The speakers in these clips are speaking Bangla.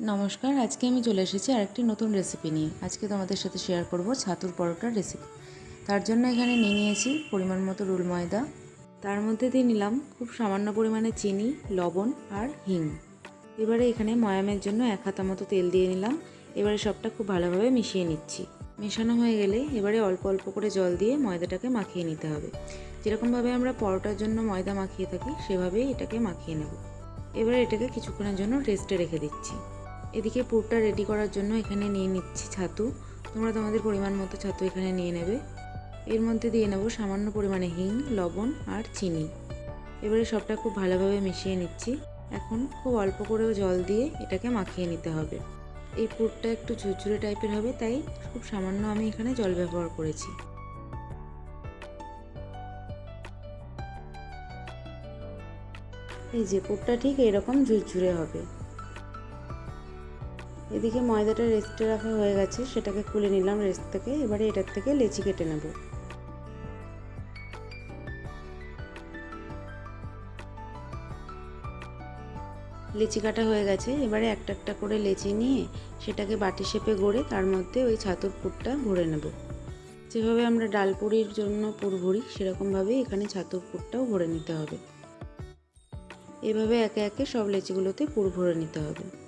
নমস্কার, আজকে আমি চলে এসেছি আরেকটি নতুন রেসিপি নিয়ে। আজকে তোমাদের সাথে শেয়ার করব ছাতুর পরোটার রেসিপি তার জন্য এখানে নিয়ে নিয়েছি পরিমাণ মতো রুল ময়দা। তার মধ্যে দিয়ে নিলাম খুব সামান্য পরিমাণে চিনি, লবণ আর হিং। এবারে এখানে ময়ামের জন্য এক হাতা মতো তেল দিয়ে নিলাম। এবারে সবটা খুব ভালোভাবে মিশিয়ে নিচ্ছি। মেশানো হয়ে গেলে এবারে অল্প অল্প করে জল দিয়ে ময়দাটাকে মাখিয়ে নিতে হবে। যেরকমভাবে আমরা পরোটার জন্য ময়দা মাখিয়ে থাকি, সেভাবেই এটাকে মাখিয়ে নেব। এবারে এটাকে কিছুক্ষণের জন্য রেস্টে রেখে দিচ্ছি। এদিকে পুরটা রেডি করার জন্য এখানে নিয়ে নিচ্ছি ছাতু। তোমরা তোমাদের পরিমাণ মতো ছাতু এখানে নিয়ে নেবে। এর মধ্যে দিয়ে নেব সামান্য পরিমাণে হিং, লবণ আর চিনি। এবারে সবটা খুব ভালোভাবে মিশিয়ে নিচ্ছি। এখন খুব অল্প করেও জল দিয়ে এটাকে মাখিয়ে নিতে হবে। এই পুরটা একটু ঝুরঝুরে টাইপের হবে, তাই খুব সামান্য আমি এখানে জল ব্যবহার করেছি। এই যে পুরটা ঠিক এরকম ঝুরঝুরে হবে। এদিকে ময়দাটা রেস্টে রাখা হয়ে গেছে, সেটাকে খুলে নিলাম রেস্ট থেকে। এবারে এটার থেকে লেচি কেটে নেব। লেচি কাটা হয়ে গেছে, এবারে একটা একটা করে লেচি নিয়ে সেটাকে বাটি শেপে গড়ে তার মধ্যে ওই ছাতুর পুরটা ভরে নেব। যেভাবে আমরা ডাল পুরির জন্য পুর ভরি সেরকমভাবেই এখানে ছাতুর পুরটাও ভরে নিতে হবে। এভাবে একে একে সব লেচিগুলোতে পুর ভরে নিতে হবে।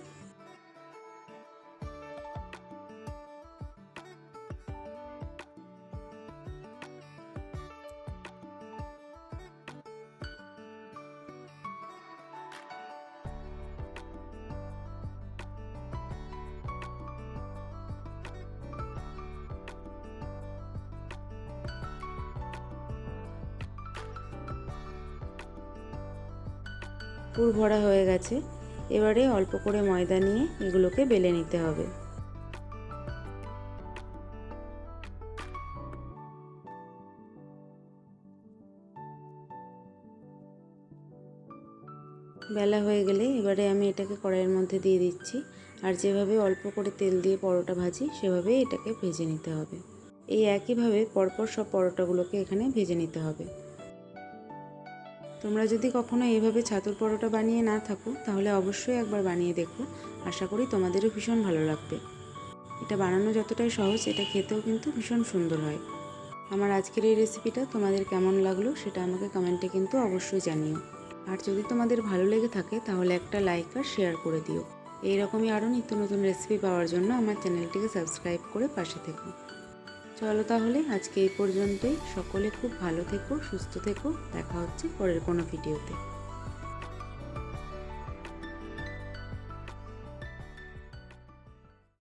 পুর ভরা হয়ে গেছে। এবারে অল্প করে ময়দা নিয়ে এগুলোকে বেলে নিতে হবে। বেলা হয়ে গেলে এবারে আমি এটাকে কড়াইয়ের মধ্যে দিয়ে দিচ্ছি। আর যেভাবে অল্প করে তেল দিয়ে পরোটা ভাজি, সেভাবে এটাকে ভেজে নিতে হবে। এই একইভাবে পরপর সব পরোটাগুলোকে এখানে ভেজে নিতে হবে। তোমরা যদি কখনো এইভাবে ছাতুর পরোটা বানিয়ে না থাকো, তাহলে অবশ্যই একবার বানিয়ে দেখো। আশা করি তোমাদেরও ভীষণ ভালো লাগবে। এটা বানানো যতটাই সহজ, এটা খেতেও কিন্তু ভীষণ সুন্দর হয়। আমার আজকের এই রেসিপিটা তোমাদের কেমন লাগল, সেটা আমাকে কমেন্টে কিন্তু অবশ্যই জানিও। আর যদি তোমাদের ভালো লেগে থাকে, তাহলে একটা লাইক আর শেয়ার করে দিও। এইরকমই আরও নিত্য নতুন রেসিপি পাওয়ার জন্য আমার চ্যানেলটিকে সাবস্ক্রাইব করে পাশে থেকো। চলো তাহলে আজকে এই পর্যন্তই। সকলে খুব ভালো থেকো, সুস্থ থেকো। দেখা হচ্ছে পরের কোনো ভিডিওতে।